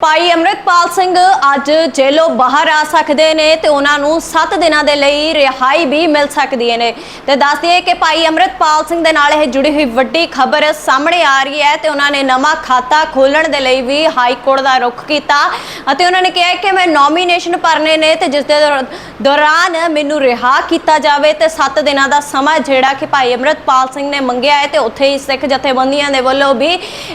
ਭਾਈ ਅਮਰਿਤਪਾਲ ਸਿੰਘ ਅੱਜ ਜੇਲੋਂ ਬਾਹਰ ਆ ਸਕਦੇ ਨੇ ਤੇ ਉਹਨਾਂ ਨੂੰ 7 ਦਿਨਾਂ ਦੇ ਲਈ ਰਿਹਾਈ ਵੀ ਮਿਲ ਸਕਦੀ ਹੈ ਨੇ। ਤੇ ਦੱਸ ਦਈਏ ਕਿ ਭਾਈ ਅਮਰਿਤਪਾਲ ਸਿੰਘ ਦੇ ਨਾਲ ਇਹ ਜੁੜੀ ਹੋਈ ਵੱਡੀ ਖਬਰ ਸਾਹਮਣੇ ਆ ਰਹੀ ਹੈ ਤੇ ਉਹਨਾਂ ਨੇ ਨਵਾਂ ਖਾਤਾ ਖੋਲਣ ਦੇ ਲਈ ਵੀ ਹਾਈ ਕੋਰਟ ਦਾ ਰੁਖ ਕੀਤਾ ਅਤੇ ਉਹਨਾਂ ਨੇ ਕਿਹਾ ਕਿ ਮੈਂ ਨੋਮੀਨੇਸ਼ਨ ਭਰਨੇ ਨੇ ਤੇ ਜਿਸ ਦੇ ਦੌਰ- ਦੌਰਾਨ ਮੈਨੂੰ ਰਿਹਾ ਕੀਤਾ ਜਾਵੇ ਤੇ 7 ਦਿਨਾਂ ਦਾ ਸਮਾਂ ਜਿਹੜਾ ਕਿ ਭਾਈ ਅਮਰਿਤਪਾਲ ਸਿੰਘ ਨੇ ਮੰਗਿਆ ਹੈ ਤੇ ਉੱਥੇ ਹੀ ਸਿੱਖ ਜਥੇਬੰਦੀਆਂ ਦੇ ਵੱਲੋਂ ਵੀ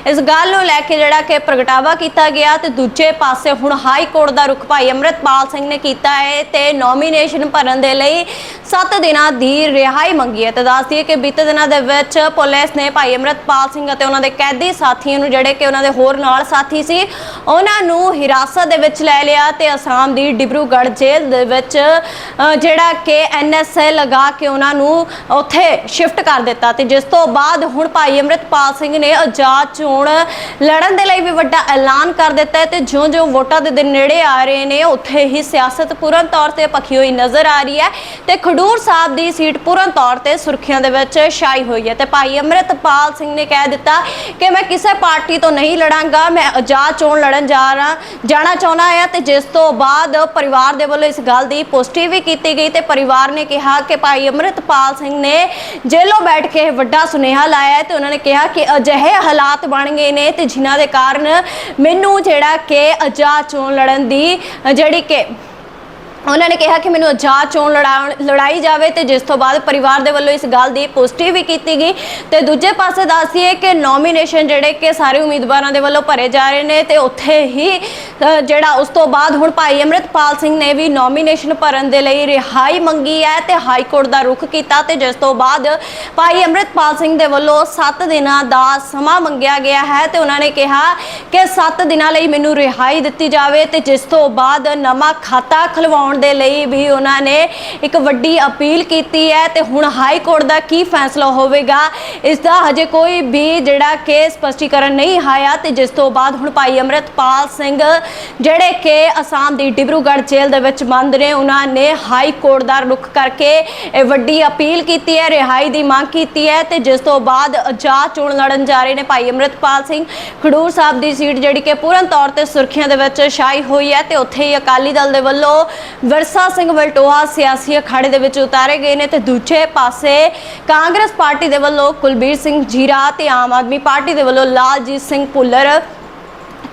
ਇਸ ਗੱਲ ਨੂੰ ਲੈ ਕੇ ਜਿਹੜਾ ਕਿ ਪ੍ਰਗਟਾਵਾ ਕੀਤਾ ਗਿਆ ਤੇ ਦੂਜੇ ਪਾਸੇ ਹੁਣ ਹਾਈ ਕੋਰਟ ਦਾ ਰੁਖ ਭਾਈ ਅਮਰਿਤਪਾਲ ਸਿੰਘ ਨੇ ਕੀਤਾ ਹੈ ਤੇ ਨੋਮੀਨੇਸ਼ਨ ਭਰਨ ਦੇ ਲਈ 7 ਦਿਨਾਂ ਦੀ ਰਿਹਾਈ ਮੰਗੀ ਹੈ। ਤੇ ਦੱਸਦੀ ਕਿ ਬੀਤੇ ਦਿਨਾਂ ਦੇ ਵਿੱਚ ਪੁਲਿਸ ਨੇ ਭਾਈ ਅਮਰਿਤਪਾਲ ਸਿੰਘ ਅਤੇ ਉਹਨਾਂ ਦੇ ਕੈਦੀ ਸਾਥੀਆਂ ਨੂੰ ਜਿਹੜੇ ਕਿ ਉਹਨਾਂ ਦੇ ਹੋਰ ਨਾਲ ਸਾਥੀ ਸੀ, ਉਹਨਾਂ ਨੂੰ ਹਿਰਾਸਤ ਦੇ ਵਿੱਚ ਲੈ ਲਿਆ ਤੇ ਅਸਾਮ ਦੀ ਡਿਬਰੂਗੜ੍ਹ ਜੇਲ੍ਹ ਦੇ ਵਿੱਚ ਜਿਹੜਾ ਕਿ ਐਨਐਸਏ ਲਗਾ ਕੇ ਉਹਨਾਂ ਨੂੰ ਉੱਥੇ ਸ਼ਿਫਟ ਕਰ ਦਿੱਤਾ ਤੇ ਜਿਸ ਤੋਂ ਬਾਅਦ ਹੁਣ ਭਾਈ ਅਮਰਿਤਪਾਲ ਸਿੰਘ ਨੇ ਆਜ਼ਾਦ ਚੋਣ ਲੜਨ ਦੇ ਲਈ ਵੀ ਵੱਡਾ ਐਲਾਨ ਕਰ ਦਿੱਤਾ ਹੈ ਤੇ ਜਿਉਂ-ਜਿਉਂ ਵੋਟਾਂ ਦੇ ਦਿਨ ਨੇੜੇ ਆ ਰਹੇ ਨੇ, ਉੱਥੇ ਹੀ ਸਿਆਸਤ ਪੂਰਨ ਤੌਰ ਤੇ ਪੱਖੀ ਹੋਈ ਨਜ਼ਰ ਆ ਰਹੀ ਹੈ ਤੇ ਖਡੂਰ ਸਾਹਿਬ ਦੀ ਸੀਟ ਪੂਰਨ ਤੌਰ ਤੇ ਸੁਰਖੀਆਂ ਦੇ ਵਿੱਚ ਛਾਈ ਹੋਈ ਹੈ ਤੇ ਭਾਈ ਅਮਰਿਤਪਾਲ ਸਿੰਘ ਨੇ ਕਹਿ ਦਿੱਤਾ ਕਿ ਮੈਂ ਕਿਸੇ ਪਾਰਟੀ ਤੋਂ ਨਹੀਂ ਲੜਾਂਗਾ, ਮੈਂ ਆਜ਼ਾਦ ਚੋਣ ਲੜਨ ਜਾ ਰਹਾ ਜਾਣਾ ਚਾਹੁੰਦਾ ਹਾਂ ਤੇ ਜਿਸ ਤੋਂ ਬਾਅਦ ਪਰਿਵਾਰ ਦੇ ਵੱਲੋਂ ਇਸ ਗੱਲ ਦੀ ਪੁਸ਼ਟੀ ਵੀ ਕੀਤੀ ਗਈ ਤੇ ਪਰਿਵਾਰ ਨੇ ਕਿਹਾ ਕਿ ਭਾਈ ਅਮਰਿਤਪਾਲ ਸਿੰਘ ਨੇ ਜੇਲੋਂ ਬੈਠ ਕੇ ਵੱਡਾ ਸੁਨੇਹਾ ਲਾਇਆ ਹੈ ਤੇ ਉਹਨਾਂ ਨੇ ਕਿਹਾ ਕਿ ਅਜਿਹੇ ਹਾਲਾਤ ਬਣ ਗਏ ਨੇ ਤੇ ਜਿਨ੍ਹਾਂ ਦੇ ਕਾਰਨ ਮੈਨੂੰ ਜਿਹੜਾ ਕਿ ਆਜ਼ਾਦ ਚੋਣ ਲੜਨ ਦੀ, ਜਿਹੜੀ ਕਿ ਉਹਨਾਂ ਨੇ ਕਿਹਾ ਕਿ ਮੈਨੂੰ ਆਜ਼ਾਦ ਚੋਣ ਲੜਾਉਣ, ਲੜਾਈ ਜਾਵੇ ਤੇ ਜਿਸ ਤੋਂ ਬਾਅਦ ਪਰਿਵਾਰ ਦੇ ਵੱਲੋਂ ਇਸ ਗੱਲ ਦੀ ਪੁਸ਼ਟੀ ਵੀ ਕੀਤੀ ਗਈ। ਤੇ ਦੂਜੇ ਪਾਸੇ ਦੱਸੀਏ ਕਿ ਨੋਮੀਨੇਸ਼ਨ ਜਿਹੜੇ ਕਿ ਸਾਰੇ ਉਮੀਦਵਾਰਾਂ ਦੇ ਵੱਲੋਂ ਭਰੇ ਜਾ ਰਹੇ ਨੇ ਤੇ ਉੱਥੇ ਹੀ ਜਿਹੜਾ ਉਸ ਤੋਂ ਬਾਅਦ ਹੁਣ ਭਾਈ ਅਮਰਿਤਪਾਲ ਸਿੰਘ ਨੇ ਵੀ ਨੋਮੀਨੇਸ਼ਨ ਭਰਨ ਦੇ ਲਈ ਰਿਹਾਈ ਮੰਗੀ ਹੈ ਤੇ ਹਾਈ ਕੋਰਟ ਦਾ ਰੁਖ ਕੀਤਾ ਤੇ ਜਿਸ ਤੋਂ ਬਾਅਦ ਭਾਈ ਅਮਰਿਤਪਾਲ ਸਿੰਘ ਦੇ ਵੱਲੋਂ 7 ਦਿਨਾਂ ਦਾ ਸਮਾਂ ਮੰਗਿਆ ਗਿਆ ਹੈ ਤੇ ਉਹਨਾਂ ਨੇ ਕਿਹਾ ਕਿ 7 ਦਿਨਾਂ ਲਈ ਮੈਨੂੰ ਰਿਹਾਈ ਦਿੱਤੀ ਜਾਵੇ ਤੇ ਜਿਸ ਤੋਂ ਬਾਅਦ ਨਵਾਂ ਖਾਤਾ ਖੁਲਵਾਉਣ ਦੇ ਲਈ ਵੀ ਉਹਨਾਂ ਨੇ ਇੱਕ ਵੱਡੀ ਅਪੀਲ ਕੀਤੀ ਹੈ ਤੇ ਹੁਣ ਹਾਈ ਕੋਰਟ ਦਾ ਕੀ ਫੈਸਲਾ ਹੋਵੇਗਾ, ਇਸ ਦਾ ਹਜੇ ਕੋਈ ਵੀ ਜਿਹੜਾ ਕਿ ਸਪਸ਼ਟੀਕਰਨ ਨਹੀਂ ਆਇਆ ਤੇ ਜਿਸ ਤੋਂ ਬਾਅਦ ਹੁਣ ਭਾਈ ਅਮਰਿਤਪਾਲ ਸਿੰਘ ਜਿਹੜੇ ਕਿ ਅਸਾਮ ਦੀ ਡਿਬਰੂਗੜ੍ਹ ਜੇਲ੍ਹ ਦੇ ਵਿੱਚ ਬੰਦ ਨੇ, ਉਹਨਾਂ ਨੇ ਹਾਈ ਕੋਰਟ ਦਾ ਰੁਖ ਕਰਕੇ ਇਹ ਵੱਡੀ ਅਪੀਲ ਕੀਤੀ ਹੈ, ਰਿਹਾਈ ਦੀ ਮੰਗ ਕੀਤੀ ਹੈ ਤੇ ਜਿਸ ਤੋਂ ਬਾਅਦ ਆਜ਼ਾਦ ਚੋਣ ਲੜਨ ਜਾ ਰਹੇ ਨੇ ਭਾਈ ਅਮਰਿਤਪਾਲ ਸਿੰਘ ਖਡੂਰ ਸਾਹਿਬ ਦੀ ਸੀਟ ਜਿਹੜੀ ਕਿ ਪੂਰਨ ਤੌਰ ਤੇ ਸੁਰਖੀਆਂ ਦੇ ਵਿੱਚ ਛਾਈ ਹੋਈ ਹੈ ਤੇ ਉੱਥੇ ਹੀ ਅਕਾਲੀ ਦਲ ਦੇ ਵੱਲੋਂ ਵਰਸਾ ਸਿੰਘ ਵਲਟੋਹਾ ਸਿਆਸੀ ਅਖਾੜੇ ਦੇ ਵਿੱਚ ਉਤਾਰੇ ਗਏ ਨੇ ਤੇ ਦੂਜੇ ਪਾਸੇ ਕਾਂਗਰਸ ਪਾਰਟੀ ਦੇ ਵੱਲੋਂ ਕੁਲਬੀਰ ਸਿੰਘ ਜੀਰਾ ਤੇ ਆਮ ਆਦਮੀ ਪਾਰਟੀ ਦੇ ਵੱਲੋਂ ਲਾਲਜੀਤ ਸਿੰਘ ਭੁੱਲਰ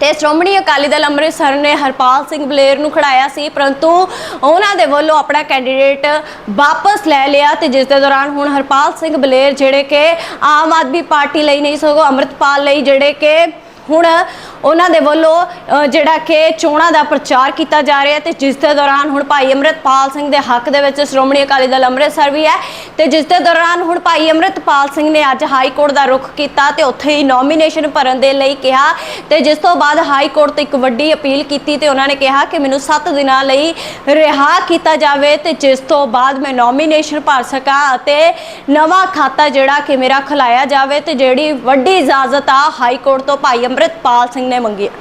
ਤੇ ਸ਼੍ਰੋਮਣੀ ਅਕਾਲੀ ਦਲ ਅੰਮ੍ਰਿਤਸਰ ਨੇ ਹਰਪਾਲ ਸਿੰਘ ਬਲੇਰ ਨੂੰ ਖੜਾਇਆ ਸੀ, ਪਰੰਤੂ ਉਹਨਾਂ ਦੇ ਵੱਲੋਂ ਆਪਣਾ ਕੈਂਡੀਡੇਟ ਵਾਪਸ ਲੈ ਲਿਆ ਤੇ ਜਿਸ ਦੇ ਦੌਰਾਨ ਹੁਣ ਹਰਪਾਲ ਸਿੰਘ ਬਲੇਰ ਜਿਹੜੇ ਕਿ ਆਮ ਆਦਮੀ ਪਾਰਟੀ ਲਈ ਨਹੀਂ ਸਗੋਂ ਅੰਮ੍ਰਿਤਪਾਲ ਲਈ ਜਿਹੜੇ ਕਿ ਹੁਣ ਉਹਨਾਂ ਦੇ ਵੱਲੋਂ ਅ, ਜਿਹੜਾ ਕਿ ਚੋਣਾਂ ਦਾ ਪ੍ਰਚਾਰ ਕੀਤਾ ਜਾ ਰਿਹਾ ਹੈ ਤੇ ਜਿਸ ਦੇ ਦੌਰਾਨ ਹੁਣ ਭਾਈ ਅਮਰਿਤਪਾਲ ਸਿੰਘ ਦੇ ਹੱਕ ਦੇ ਵਿੱਚ ਸ਼੍ਰੋਮਣੀ ਅਕਾਲੀ ਦਲ ਅੰਮ੍ਰਿਤਸਰ ਵੀ ਹੈ ਤੇ ਜਿਸ ਦੇ ਦੌਰਾਨ ਹੁਣ ਭਾਈ ਅਮਰਿਤਪਾਲ ਸਿੰਘ ਨੇ ਅੱਜ ਹਾਈ ਕੋਰਟ ਦਾ ਰੁਖ ਕੀਤਾ ਤੇ ਉੱਥੇ ਹੀ ਨੋਮੀਨੇਸ਼ਨ ਭਰਨ ਦੇ ਲਈ ਕਿਹਾ ਤੇ ਜਿਸ ਤੋਂ ਬਾਅਦ ਹਾਈ ਕੋਰਟ ਤੋਂ ਇੱਕ ਵੱਡੀ ਅਪੀਲ ਕੀਤੀ ਤੇ ਉਹਨਾਂ ਨੇ ਕਿਹਾ ਕਿ ਮੈਨੂੰ 7 ਦਿਨਾਂ ਲਈ ਰਿਹਾ ਕੀਤਾ ਜਾਵੇ ਤੇ ਜਿਸ ਤੋਂ ਬਾਅਦ ਮੈਂ ਨੋਮੀਨੇਸ਼ਨ ਭਰ ਸਕਾਂ ਅਤੇ ਨਵਾਂ ਖਾਤਾ ਜਿਹੜਾ ਕਿ ਮੇਰਾ ਖੁਲਾਇਆ ਜਾਵੇ ਤੇ ਜਿਹੜੀ ਵੱਡੀ ਇਜਾਜ਼ਤ ਆ ਹਾਈ ਕੋਰਟ ਤੋਂ ਭਾਈ ਅਮਰਿਤਪਾਲ ਸਿੰਘ ਨੇ ਮੰਗੀ ਹੈ